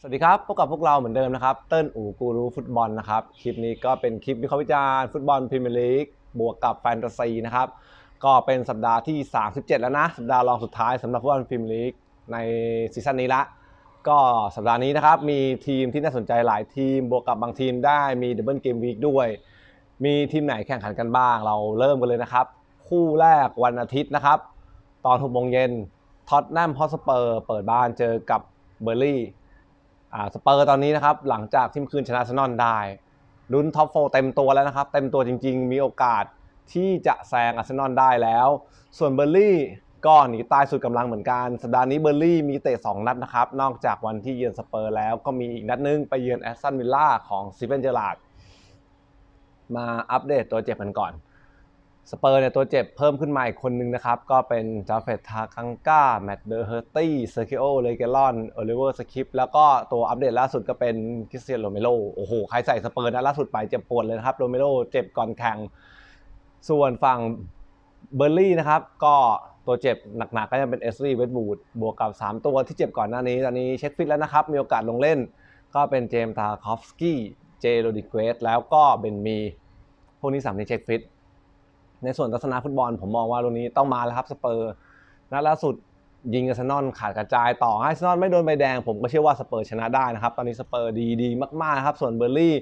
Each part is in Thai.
สวัสดีครับ พบกับพวกเราเหมือนเดิมนะครับ เติ้ลอู่กูรูฟุตบอลนะครับ คลิปนี้ก็เป็นคลิปวิเคราะห์วิจารณ์ฟุตบอลพรีเมียร์ลีกบวกกับแฟนตาซีนะครับ ก็เป็นสัปดาห์ที่ 37 แล้วนะ สัปดาห์รองสุดท้ายสำหรับฟุตบอลพรีเมียร์ลีกในซีซั่นนี้ละ ก็สัปดาห์นี้นะครับ มีทีมที่น่าสนใจหลายทีม บวกกับบางทีมได้มีดับเบิลเกมวีคด้วย มีทีมไหนแข่งขันกันบ้าง เราเริ่มกันเลยนะครับ คู่แรกวันอาทิตย์นะครับ ตอน6โมงเย็นท็อตแนมฮอสเปอร์เปิดบ้านเจอกับเบอร์ลี่ สเปอร์ตอนนี้นะครับหลังจากที่เมื่อคืนชนะอาร์เซนอลได้ลุ้นท็อปโฟเต็มตัวแล้วนะครับเต็มตัวจริง ๆ มีโอกาสที่จะแซงอาร์เซนอลได้แล้ว ส่วนเบอร์ลี่ก็หนีตายสุดกำลังเหมือนกัน สัปดาห์นี้เบอร์ลี่มีเตะ 2 นัดนะครับ นอกจากวันที่เยือนสเปอร์แล้วก็มีอีกนัดนึง ไปเยือนแอสตันวิลล่าของซีเวนเจอราร์ดมาอัปเดตตัวเจ็บกันก่อน สเปอร์เนี่ยตัวเจ็บเพิ่มขึ้นมาอีกคนนึงนะครับ ก็เป็นจาเฟตทาคังกาแมตต์เดอร์เฮอร์ตี้เซอร์คิโอเลเกลอนโอลิเวอร์สคิปแล้วก็ตัวอัปเดตล่าสุดก็เป็นคริสเตียนโรเมโรโอ้โห ใครใส่สเปอร์นะล่าสุดไปเจ็บปวดเลยครับโรเมโรเจ็บก่อนแข่งส่วนฝั่งเบอร์ลี่นะครับ ก็ตัวเจ็บหนักๆก็ยังเป็นเอสรีเวดบูดบวกกับ 3 ตัวที่เจ็บก่อนหน้านี้ ตอนนี้เช็คฟิตแล้วนะครับ มีโอกาสลงเล่น ก็เป็นเจมส์ทาคอฟสกี้เจโรดิเกสแล้วก็เบนมี พวกนี้สามนี้เช็คฟิต ในส่วนทัศนะฟุตบอลผมมองว่าตรงนี้ต้องมาแล้วครับสเปอร์นัดล่าสุดยิงอาร์เซนอลขาดกระจายต่อให้อาร์เซนอลไม่โดนใบแดง ผมก็เชื่อว่าสเปอร์ชนะได้นะครับ ตอนนี้สเปอร์ดีดีมากๆครับ ส่วนเบอร์ลี่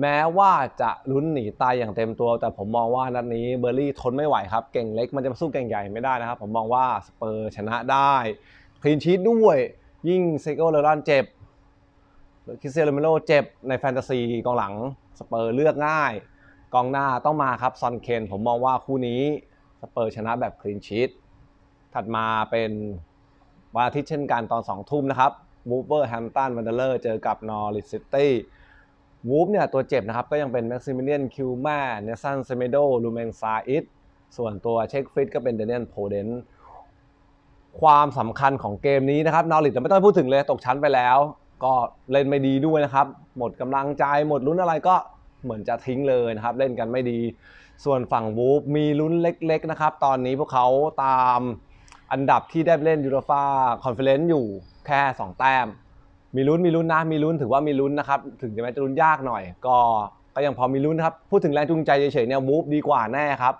แม้ว่าจะลุ้นหนีตายอย่างเต็มตัว แต่ผมมองว่านัดนี้เบอร์ลี่ทนไม่ไหวครับ เก่งเล็กมันจะมาสู้เก่งใหญ่ไม่ได้นะครับ ผมมองว่าสเปอร์ชนะได้คลีนชีตด้วย ยิ่งเซโกเลรอนเจ็บคริสเตียโนโรเมโรเจ็บในแฟนตาซีกองหลังสเปอร์เลือกง่าย กองหน้าต้องมาครับซอนเคนผมมองว่าคู่นี้สเปอร์ชนะแบบคลีนชีตถัดมาเป็นวันอาทิตย์เช่นกันตอน 2 ทุ่มนะครับวูฟเวอร์แฮมตันวันเดอร์เจอกับนอริสซิตี้วูฟเนี่ยตัวเจ็บนะครับ ก็ยังเป็นแม็กซิมิเลียนคิวแมนเนสันเซเมโดลูเมนซาอิสส่วนตัวเช็คฟิตก็เป็นเดนเนียนโพเดนความสำคัญของเกมนี้นะครับนอริสไม่ต้องพูดถึงเลยตกชั้นไปแล้ว ก็เล่นไม่ดีด้วยนะครับ หมดกำลังใจหมดลุ้นอะไรก็ เหมือนจะทิ้งเลยนะครับ เล่นกันไม่ดี ส่วนฝั่งวูฟมีลุ้นเล็กๆนะครับ ตอนนี้พวกเขาตามอันดับที่ได้เล่นยูโรฟาคอนเฟอเรนซ์อยู่แค่ 2 แต้ม มีลุ้นมีลุ้นนะมีลุ้นถือว่ามีลุ้นนะครับ ถึงจะแม้จะลุ้นยากหน่อย ก็ก็ยังพอมีลุ้นนะครับ พูดถึงแรงจูงใจเฉยๆเนี่ยวูฟดีกว่าแน่ครับ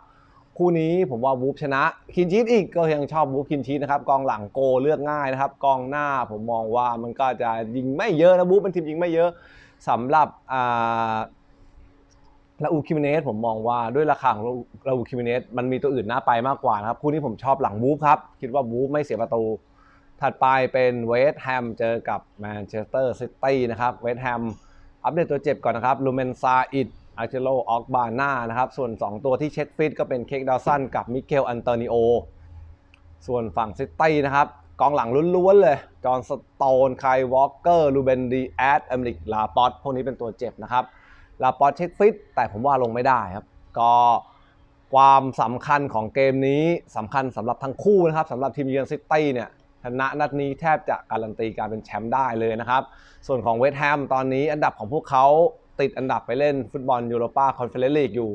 คู่นี้ผมว่าวูฟชนะคินชีตอีกก็ยังชอบวูฟคินชีตนะครับ กองหลังโกเลือกง่ายนะครับ กองหน้าผมมองว่ามันก็จะยิงไม่เยอะนะวูฟเป็นทีมยิงไม่เยอะสำหรับอ่า ลาอูคิมิเนสผมมองว่าด้วยราคาของลาอูคิมิเนสมันมีตัวอื่นน่าไปมากกว่านะครับคู่นี้ผมชอบหลังวูฟครับ คิดว่าวูฟไม่เสียประตู ถัดไปเป็นเวสต์แฮมเจอกับแมนเชสเตอร์ซิตี้นะครับเวสต์แฮมอัปเดตตัวเจ็บก่อนนะครับลูเมนซาอิดอาร์เจโลออกบาน่านะครับ ส่วน 2 ตัวที่เช็คฟิตก็เป็นเคกดาวสันกับมิเกลอันโตนิโอ ส่วนฝั่งซิตี้นะครับ กองหลังล้วนๆเลย จอห์นสโตนไคลวอลเกอร์ลูเบนดีแอดอเมริกลาปอตพวกนี้เป็นตัวเจ็บนะครับ ลาปอตเช็คฟิตแต่ผมว่าลงไม่ได้ครับ ก็ความสำคัญของเกมนี้สำคัญสำหรับทั้งคู่นะครับสำหรับทีมเยือนซิตี้เนี่ยชนะนัดนี้แทบจะการันตีการเป็นแชมป์ได้เลยนะครับ ส่วนของเวสต์แฮมตอนนี้อันดับของพวกเขาติดอันดับไปเล่นฟุตบอลยูโรปาคอนเฟอเรนซ์ลีกอยู่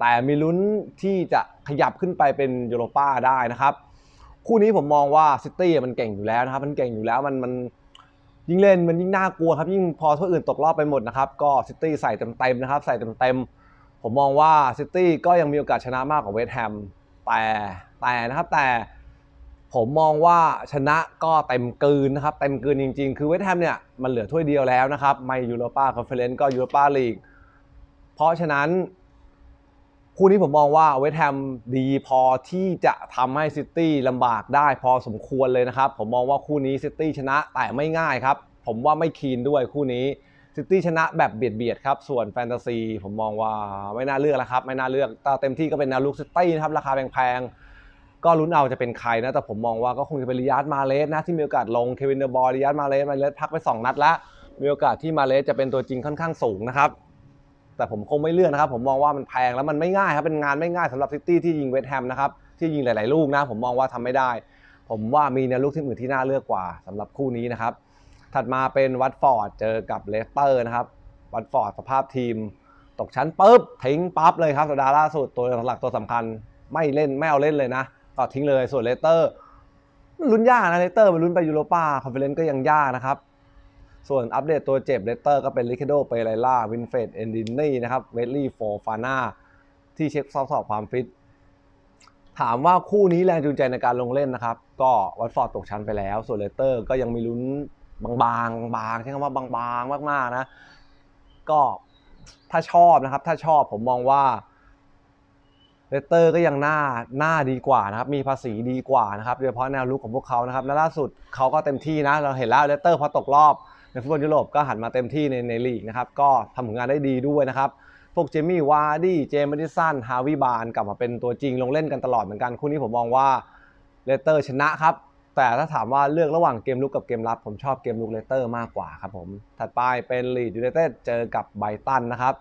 แต่มีลุ้นที่จะขยับขึ้นไปเป็นยูโรปาได้นะครับ คู่นี้ผมมองว่าซิตี้มันเก่งอยู่แล้วนะครับ มันเก่งอยู่แล้วมันมัน ยิ่งเล่นมันยิ่งน่ากลัวครับยิ่งพอทั่วอื่นตกรอบไปหมดนะครับก็ซิตี้ใส่เต็มๆนะครับใส่เต็มๆผมมองว่าซิตี้ก็ยังมีโอกาสชนะมากกว่าเวสต์แฮมแต่แต่นะครับแต่ผมมองว่าชนะก็เต็มกืนนะครับเต็มกืนจริง ๆ คือเวสต์แฮมเนี่ยมันเหลือถ้วยเดียวแล้วนะครับไม่ยูโรปาคอนเฟอเรนซ์ก็ยูโรปาลีกเพราะฉะนั้น คู่นี้ผมมองว่าเวสต์แฮมดีพอที่จะทำให้ซิตี้ลำบากได้พอสมควรเลยนะครับ ผมมองว่าคู่นี้ซิตี้ชนะแต่ไม่ง่ายครับ ผมว่าไม่คีนด้วยคู่นี้ซิตี้ชนะแบบเบียดเบียดครับ ส่วนแฟนตาซี ผมมองว่าไม่น่าเลือกแล้วครับ ไม่น่าเลือกแต่เต็มที่ก็เป็นแนวลุกซิตี้นะครับ ราคาแพงๆ ก็ลุ้นเอาจะเป็นใครนะ แต่ผมมองว่าก็คงจะเป็นริยาดมาเลสนะ ที่มีโอกาสลงเควินเดอร์บอลริยาดมาเลสมาเลสพักไปสองนัดแล้ว มีโอกาสที่มาเลสจะเป็นตัวจริงค่อนข้างสูงนะครับ แต่ผมคงไม่เลือกนะครับ ผมมองว่ามันแพงแล้วมันไม่ง่ายครับเป็นงานไม่ง่ายสำหรับซิตี้ที่ยิงเวสต์แฮมนะครับที่ยิงหลาย ๆ ลูกนะ ผมมองว่าทำไม่ได้ ผมว่ามีแนวลูกที่อื่นที่น่าเลือกกว่าสำหรับคู่นี้นะครับ ถัดมาเป็นวัตฟอร์ดเจอกับเลสเตอร์นะครับวัตฟอร์ดสภาพทีม ตกชั้นปุ๊บทิ้งปั๊บเลยครับสัปดาห์ล่าสุดตัวหลักตัวสำคัญ ไม่เล่นไม่เอาเล่นเลยนะก็ทิ้งเลยส่วนเลสเตอร์มันลุ้นยากนะเลสเตอร์มันลุ้นไปยูโรปาคอนเฟอเรนซ์ก็ยังยากนะครับ ส่วนอัปเดตตัวเจ็บเลสเตอร์ก็เป็นลิคโดเปเรล่าวินเฟดเอนดินนี่นะครับเวลลี่โฟฟาน่าที่เช็คสอบสอบความฟิต ถามว่าคู่นี้แรงจูงใจในการลงเล่นนะครับ ก็วัตฟอร์ดตกชั้นไปแล้ว ส่วนเลสเตอร์ก็ยังมีลุ้นบางๆบางๆใช้คำว่าบางๆ มากๆนะ ก็ถ้าชอบนะครับ ถ้าชอบผมมองว่าเลสเตอร์ก็ยังหน้าหน้าดีกว่านะครับ มีภาษีดีกว่านะครับโดยเฉพาะแนวลุกของพวกเขานะครับและล่าสุดเขาก็เต็มที่นะ เราเห็นแล้วเลสเตอร์พอตกรอบ ในฟุตบอลยุโรปก็หันมาเต็มที่ในในลีกนะครับก็ทำผลงานได้ดีด้วยนะครับพวกเจมี่วาร์ดี้เจมส์ดิสันฮาวิบานกลับมาเป็นตัวจริงลงเล่นกันตลอดเหมือนกันคู่นี้ผมมองว่าเลสเตอร์ชนะครับ แต่ถ้าถามว่าเลือกระหว่างเกมลุกกับเกมรับ ผมชอบเกมลุกเลสเตอร์มากกว่าครับผม ถัดไปเป็นลีดยูไนเต็ดเจอกับไบตันนะครับ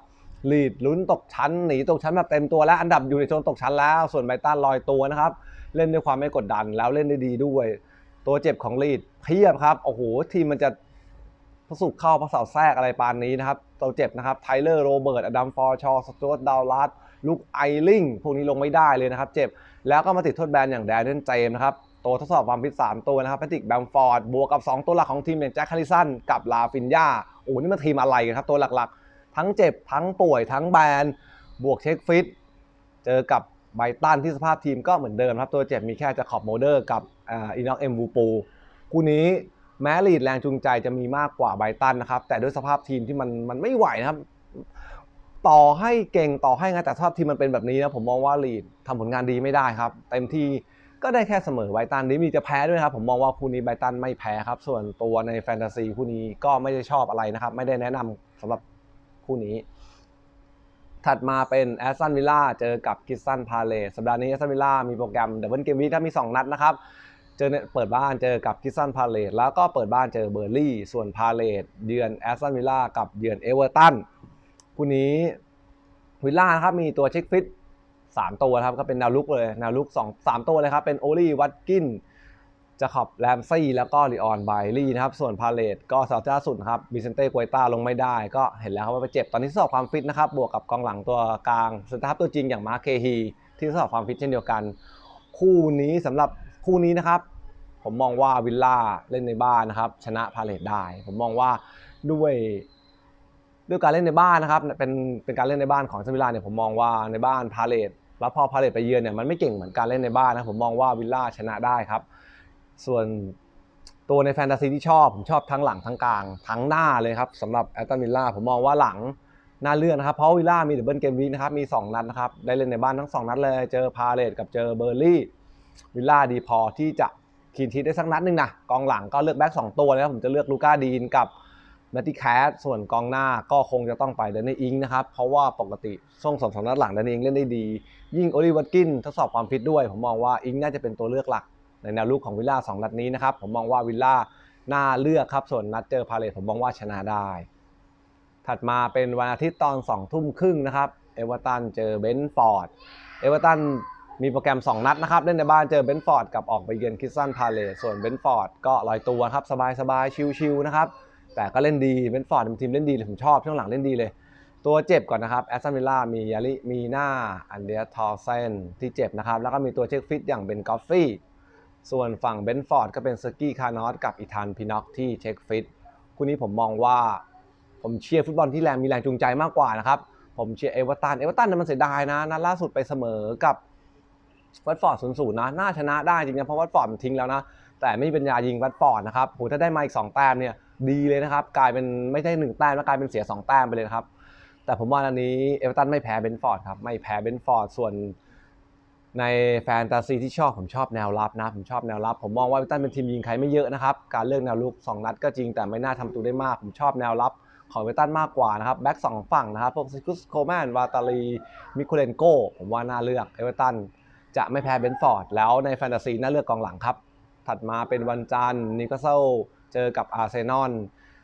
ลีดลุ้นตกชั้นหนีตกชั้นแบบเต็มตัวแล้วอันดับอยู่ในโซนตกชั้นแล้ว ส่วนไบตันลอยตัวนะครับ เล่นด้วยความไม่กดดันแล้วเล่นได้ดีด้วย ตัวเจ็บของลีดเพียบครับโอ้โหทีมมันจะ พระสุกเข้าพระเสาแทรกอะไรปานนี้นะครับตัวเจ็บนะครับไทเลอร์โรเบิร์ตอดัมฟอร์ชอสจวตดาวลัสลูกไอลิงพวกนี้ลงไม่ได้เลยนะครับ เจ็บแล้วก็มาติดโทษแบนอย่างแดนเนนเจมนะครับตัวทดสอบความฟิต3ตัวนะครับแพทริกแบมฟอร์ดบวกกับ 2 ตัวหลักของทีมอย่างแจ็คคาริสันกับลาฟินยาโอ้นี่มันทีมอะไรกันครับ ตัวหลักๆ ทั้งเจ็บทั้งป่วยทั้งแบนบวกเช็คฟิตเจอกับไบตันที่สภาพทีมก็เหมือนเดิมครับ ตัวเจ็บมีแค่จะขอบโมเดอร์กับอีน็อกเอ็มวูปูคู่นี้ แม้ลีดแรงจูงใจจะมีมากกว่าไบตันนะครับ แต่ด้วยสภาพทีมที่มันมันไม่ไหวนะครับ ต่อให้เก่งต่อให้ไงแต่สภาพทีมมันเป็นแบบนี้นะผมมองว่าลีดทำผลงานดีไม่ได้ครับ เต็มที่ก็ได้แค่เสมอไบตันนี้มีจะแพ้ด้วยครับ ผมมองว่าคู่นี้ไบตันไม่แพ้ครับ ส่วนตัวในแฟนตาซีคู่นี้ก็ไม่ได้ชอบอะไรนะครับ ไม่ได้แนะนำสำหรับคู่นี้ ถัดมาเป็นแอสตันวิลล่าเจอกับคิสตันพาเลสสัปดาห์นี้แอสตันวิลล่ามีโปรแกรมเดับเบิลเกมวีถ้ามี 2 นัดนะครับ เจอเปิดบ้านเจอกับคิสตันพาเลสแล้วก็เปิดบ้านเจอเบอร์ลี่ ส่วนพาเลสเยือนแอสตันวิลล่ากับเยือนเอเวอร์ตันคู่นี้วิลล่าครับมีตัวเช็คฟิตสามตัวครับก็เป็นแนวลุกเลยแนวลุกสองสามตัวเลยครับ เป็นโอลี่วัตกินจะขอบแรมซี่แล้วก็ลีออนไบลี่นะครับ ส่วนพาเลตก็สาวล่าสุดครับบิเซนเต้กวยต้าลงไม่ได้ ก็เห็นแล้วครับว่าไปเจ็บตอนนี้ทดสอบความฟิตนะครับ บวกกับกองหลังตัวกลางสตาร์ตัวจริงอย่างมาร์เคฮีที่ทดสอบความฟิตเช่นเดียวกัน คู่นี้สำหรับ คู่นี้นะครับ ผมมองว่าวิลล่าเล่นในบ้านนะครับ ชนะพาเลตได้ ผมมองว่าด้วยด้วยการเล่นในบ้านนะครับ เป็นเป็นการเล่นในบ้านของซันวิลล่าเนี่ยผมมองว่าในบ้านพาเลตแล้วพอพาเลตไปเยือนเนี่ยมันไม่เก่งเหมือนการเล่นในบ้านนะผมมองว่าวิลล่าชนะได้ครับ ส่วนตัวในแฟนตาซีที่ชอบ ผมชอบทั้งหลังทั้งกลางทั้งหน้าเลยครับสำหรับแอตตันวิลล่าผมมองว่าหลังหน้าเลื่อนนะครับเพราะวิลล่ามีดับเบิลเกมวีนะครับมี 2 นัดนะครับได้เล่นในบ้านทั้ง 2 นัดเลยเจอพาเลตกับเจอเบอร์ลี่ วิลล่าดีพอที่จะคีนทีได้สักนัดหนึ่งนะกองหลังก็เลือกแบ็กสองตัวนะครับผมจะเลือกลูก้าดีนกับแมตติแคสส่วนกองหน้าก็คงจะต้องไปเดนนี่อิงนะครับ เพราะว่าปกติช่วงสองสนัดหลังเดนนี่อิงเล่นได้ดี ยิ่งโอลิวัตกินทดสอบความฟิตด้วย ผมมองว่าอิงน่าจะเป็นตัวเลือกหลัก ในแนวลุกของวิลล่าสองนัดนี้นะครับ ผมมองว่าวิลล่าน่าเลือกครับ ส่วนนัดเจอพาเลตผมมองว่าชนะได้ ถัดมาเป็นวันอาทิตย์ตอน2ทุ่มครึ่งนะครับเอเวอร์ตันเจอเบนฟอร์ดเอเวอร์ตัน มีโปรแกรม 2 นัดนะครับ เล่นในบ้านเจอเบนฟอร์ดกับออกไปเยือนคิสซันพาเลตส่วนเบนฟอร์ดก็ลอยตัวครับ สบายๆ ชิลๆนะครับ แต่ก็เล่นดีเบนฟอร์ดเป็นทีมเล่นดีเลยผมชอบช่วงหลังเล่นดีเลย ตัวเจ็บก่อนนะครับแอสตันวิลล่ามียาลิมีหน้าอันเดียทอร์เซนที่เจ็บนะครับ แล้วก็มีตัวเช็คฟิตอย่างเบนกอฟฟี่ส่วนฝั่งเบนฟอร์ดก็เป็นสกี้คาร์นอตกับอีธานพิน็อกที่เช็คฟิตคู่นี้ผมมองว่าผมเชียร์ฟุตบอลที่แรงมีแรงจูงใจมากกว่านะครับผมเชียร์เอเวอร์ตันเอเวอร์ตันมันเสียดายนะนัดล่าสุดไปเสมอกับ วัตฟอร์ดศูนย์ศูนย์นะน่าชนะได้จริงนะเพราะวัตฟอร์ดมันทิ้งแล้วนะแต่ไม่มีปัญญายิงวัตฟอร์ดนะครับโหถ้าได้มาอีก 2 แต้มเนี่ยดีเลยนะครับ กลายเป็นไม่ใช่1แต้มแล้วกลายเป็นเสีย 2 แต้มไปเลยครับ แต่ผมว่าอันนี้เอเวอร์ตันไม่แพ้เบนฟอร์ดครับไม่แพ้เบนฟอร์ดส่วนในแฟนตาซีที่ชอบผมชอบแนวรับนะ ผมชอบแนวรับ ผมมองว่าเอเวอร์ตันเป็นทีมยิงใครไม่เยอะนะครับการเลือกแนวลุก2นัดก็จริงแต่ไม่น่าทำตัวได้มาก ผมชอบแนวรับของเอเวอร์ตันมากกว่านะครับแบ็กสองฝั่งนะครับพวกซิกุสโคแมนวาตาลีมิโคเลนโกผมว่าน่าเลือกเอเวอร์ตัน จะไม่แพ้เบนฟอร์ด แล้วในแฟนตาซีน่าเลือกกองหลังครับ ถัดมาเป็นวันจันทร์นิวคาสเซิลเจอกับอาร์เซนอล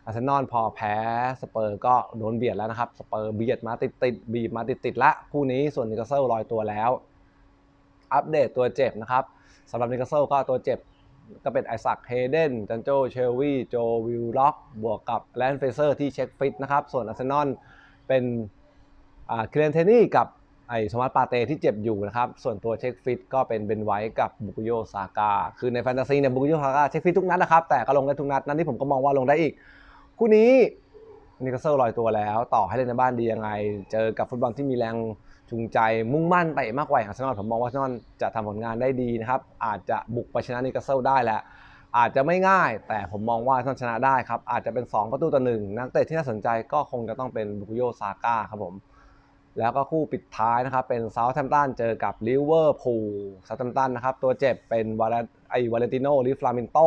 อาร์เซนอลพอแพ้สเปอร์ก็โดนเบียดแล้วนะครับ สเปอร์เบียดมาติดติดบีบมาติดติดละคู่นี้ส่วนนิวคาสเซิลลอยตัวแล้ว อัปเดตตัวเจ็บนะครับสำหรับนิวคาสเซิลก็ตัวเจ็บก็เป็นไอซักเฮเดนจันโจเชลวีโจวิลล็อก บวกกับแลนเฟเซอร์ที่เช็คฟิตนะครับ ส่วนอาร์เซนอลเป็นอ่าเคลนเทนี่กับ ไอสมาร์ตปาเตที่เจ็บอยู่นะครับ ส่วนตัวเช็คฟิตก็เป็นเบนไวท์กับบุกุโยซากาคือในแฟนตาซีเนี่ยบุกุโยซากาเช็คฟิตทุกนัดนะครับ แต่ก็ลงได้ทุกนัด นั้นที่ผมก็มองว่าลงได้อีก คู่นี้นิวคาสเซิลลอยตัวแล้ว ต่อให้เล่นในบ้านดียังไง เจอกับฟุตบอลที่มีแรงจูงใจมุ่งมั่นเตะมากกว่าอย่างอาร์เซนอลผมมองว่าอาร์เซนอลจะทำผลงานได้ดีนะครับ อาจจะบุกไปชนะนิวคาเซิลได้แหละอาจจะไม่ง่าย แต่ผมมองว่าอาร์เซนอลชนะได้ครับอาจจะเป็น 2 ประตูต่อหนึ่งนักเตะที่น่าสนใจก็คงจะต้องเป็นบุกโยซาก้าครับผม แล้วก็คู่ปิดท้ายนะครับ เป็นเซาท์แ m มตันเจอกับลิเวอร์พูลเซาท์แ m มตันนะครับ ตัวเจ็บเป็นวาเลไอวาเลนติโนลิฟลามินโต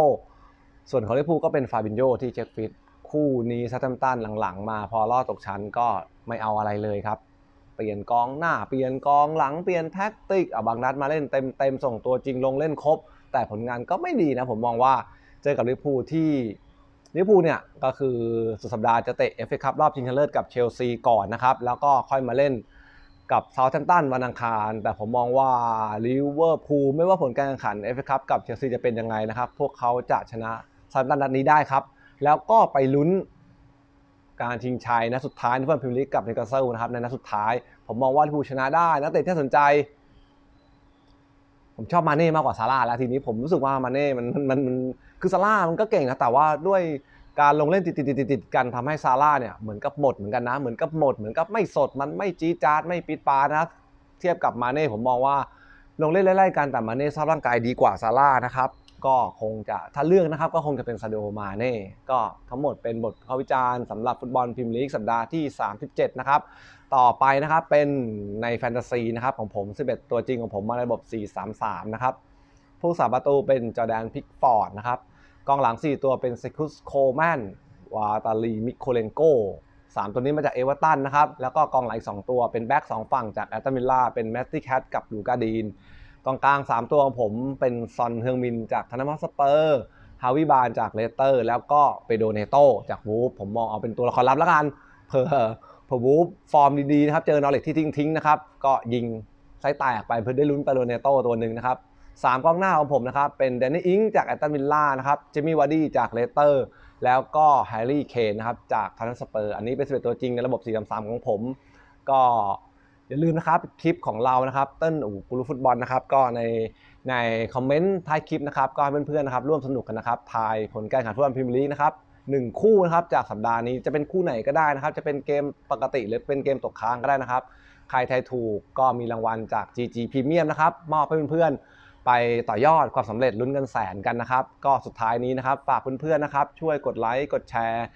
ส่วนของลิเวอร์พูลก็เป็นฟาบินโยที่เช็คฟิตคู่นี้เซาท์แ m มตันหลังๆ มาพอรอดตกชั้นก็ไม่เอาอะไรเลยครับ เปลี่ยนกองหน้าเปลี่ยนกองหลังเปลี่ยนแท็กติกเอาบางนัดมาเล่นเต็มเต็มๆส่งตัวจริงลงเล่นครบ แต่ผลงานก็ไม่ดีนะผมมองว่าเจอกับลิเวอร์พูลที่ ลิเวอร์พูลเนี่ยก็คือสุดสัปดาห์จะเตะเอฟเอคัพรอบชิงชนะเลิศกับเชลซีก่อนนะครับ แล้วก็ค่อยมาเล่นกับเซาท์แ m ม t ตันวันอังคาร แต่ผมมองว่าลิเวอร์พูลไม่ว่าผลการแข่งขันเอฟเอคัพกับเชลซีจะเป็นยังไงนะครับ พวกเขาจะชนะเซาท์แ m มตันนัดนี้ได้ครับ แล้วก็ไปลุ้นการชิงชัยนัดสุดท้ายในฟุตบอลพรีเมียร์ลีกกับนิวคาสเซิลนะครับในนัดสุดท้าย ผมมองว่าลิเวอร์พูลชนะได้นักเตะที่สนใจ ผมชอบมาเน่มากกว่าซาร่าแล้วทีนี้ผมรู้สึกว่ามาเน่มันมันมันคือซาร่ามันก็เก่งนะแต่ว่าด้วยการลงเล่นติดติดติดติดกันทำให้ซาร่าเนี่ยเหมือนกับหมดเหมือนกันนะเหมือนกับหมดเหมือนกับไม่สดมันไม่จี๊จาดไม่ปิดปานะเทียบกับมาเน่ผมมองว่าลงเล่นไล่ๆกันแต่มาเน่สภาพร่างกายดีกว่าซาร่านะครับก็คงจะถ้าเลือกนะครับก็คงจะเป็นซาดิโอมาเน่ก็ทั้งหมดเป็นบทข้อวิจารณ์สำหรับฟุตบอลพรีเมียร์ลีกสัปดาห์ที่ 37 นะครับ ต่อไปนะครับเป็นในแฟนตาซีนะครับของผม 11 ตัวจริงของผมมาในระบบ 4-3-3 นะครับ ผู้สาประตูเป็นจอแดนพิกฟอร์ดนะครับกองหลัง 4 ตัวเป็นเซคุสโคแมนวาตาลีมิโคเลนโกสามตัวนี้มาจากเอเวอร์ตันนะครับ แล้วก็กองหลังอีก2ตัวเป็นแบ็ก2ฝั่งจากแอตมิลล่าเป็นแมตติแคทกับลูกาดีนกองกลาง 3 ตัวของผมเป็นซอนเฮืองมินจากธนมัสเปอร์ฮาวิบานจากเลสเตอร์ แล้วก็เปโดเนโตจากวูฟผมมองเอาเป็นตัวละครลับแล้วกันเผื่อ เผื่อวูฟฟอร์มดีๆนะครับเจอนอเล็กที่ทิ้งๆนะครับก็ยิงไส้แตกไปเพื่อได้ลุ้นเปโดเนโตตัวหนึ่งนะครับสามกองหน้าของผมนะครับเป็นแดนนี่อิงจากแอตตันวิลล่านะครับเจมี่วาร์ดี้จากเลสเตอร์ แล้วก็แฮร์รี่เคนนะครับจากธนสเปอร์อันนี้เป็น11ตัวจริงในระบบ4-3-3ของผม ก็อย่าลืมนะครับคลิปของเรานะครับเต้นอูกูรูฟุตบอลนะครับก็ในในคอมเมนต์ท้ายคลิปนะครับก็ให้เพื่อนๆนะครับร่วมสนุกกันนะครับทายผลการแข่งขันฟุตบอลพรีเมียร์ลีกนะครับ หนึ่งคู่นะครับจากสัปดาห์นี้จะเป็นคู่ไหนก็ได้นะครับ จะเป็นเกมปกติหรือเป็นเกมตกค้างก็ได้นะครับ ใครทายถูกก็มีรางวัลจาก GG Premium นะครับมอบให้เพื่อนๆไปต่อยอดความสำเร็จลุ้นกันแสนกันนะครับ ก็สุดท้ายนี้นะครับฝากเพื่อนๆนะครับ ช่วยกดไลค์กดแชร์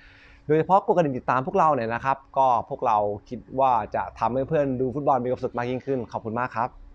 โดยเฉพาะกดกระดิ่งติดตามพวกเราเนี่ยนะครับ ก็พวกเราคิดว่าจะทำให้เพื่อนดูฟุตบอลมีความสุขมากยิ่งขึ้น ขอบคุณมากครับ